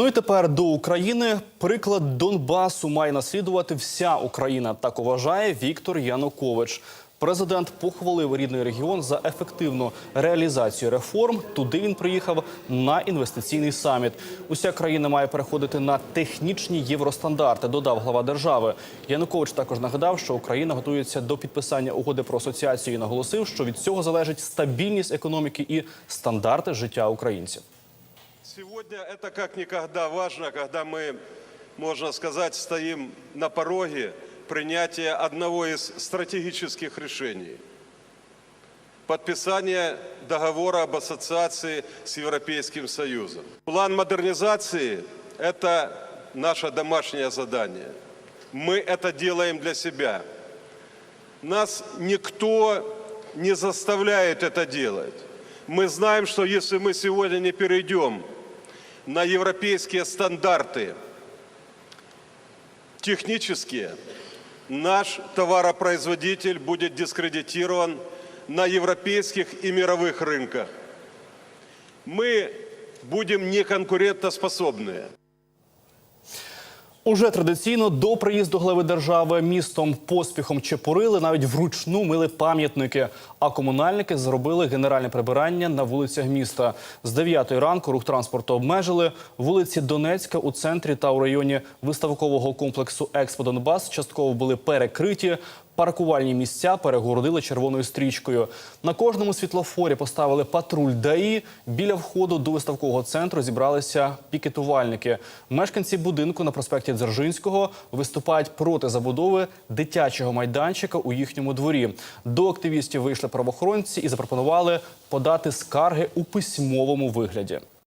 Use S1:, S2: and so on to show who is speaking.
S1: Ну і тепер до України приклад Донбасу має наслідувати вся Україна. Так вважає Віктор Янукович. Президент похвалив рідний регіон за ефективну реалізацію реформ. Туди він приїхав на інвестиційний саміт. Уся країна має переходити на технічні євростандарти. Додав глава держави. Янукович також нагадав, що Україна готується до підписання угоди про асоціацію і наголосив, що від цього залежить стабільність економіки і стандарти життя українців.
S2: Сегодня это как никогда важно, когда мы, можно сказать, стоим на пороге принятия одного из стратегических решений – подписания договора об ассоциации с Европейским Союзом. План модернизации – это наше домашнее задание. Мы это делаем для себя. Нас никто не заставляет это делать. Мы знаем, что если мы сегодня не перейдем на европейские стандарты технические, наш товаропроизводитель будет дискредитирован на европейских и мировых рынках. Мы будем неконкурентоспособны.
S1: Уже традиційно до приїзду глави держави містом поспіхом чепурили, навіть вручну мили пам'ятники. А комунальники зробили генеральне прибирання на вулицях міста. З 9 ранку рух транспорту обмежили. Вулиці Донецька у центрі та у районі виставкового комплексу Експо Донбас частково були перекриті. Паркувальні місця перегородили червоною стрічкою. На кожному світлофорі поставили патруль ДАІ. Біля входу до виставкового центру зібралися пікетувальники. Мешканці будинку на проспекті Дзержинського виступають проти забудови дитячого майданчика у їхньому дворі. До активістів вийшли правоохоронці і запропонували подати скарги у письмовому вигляді.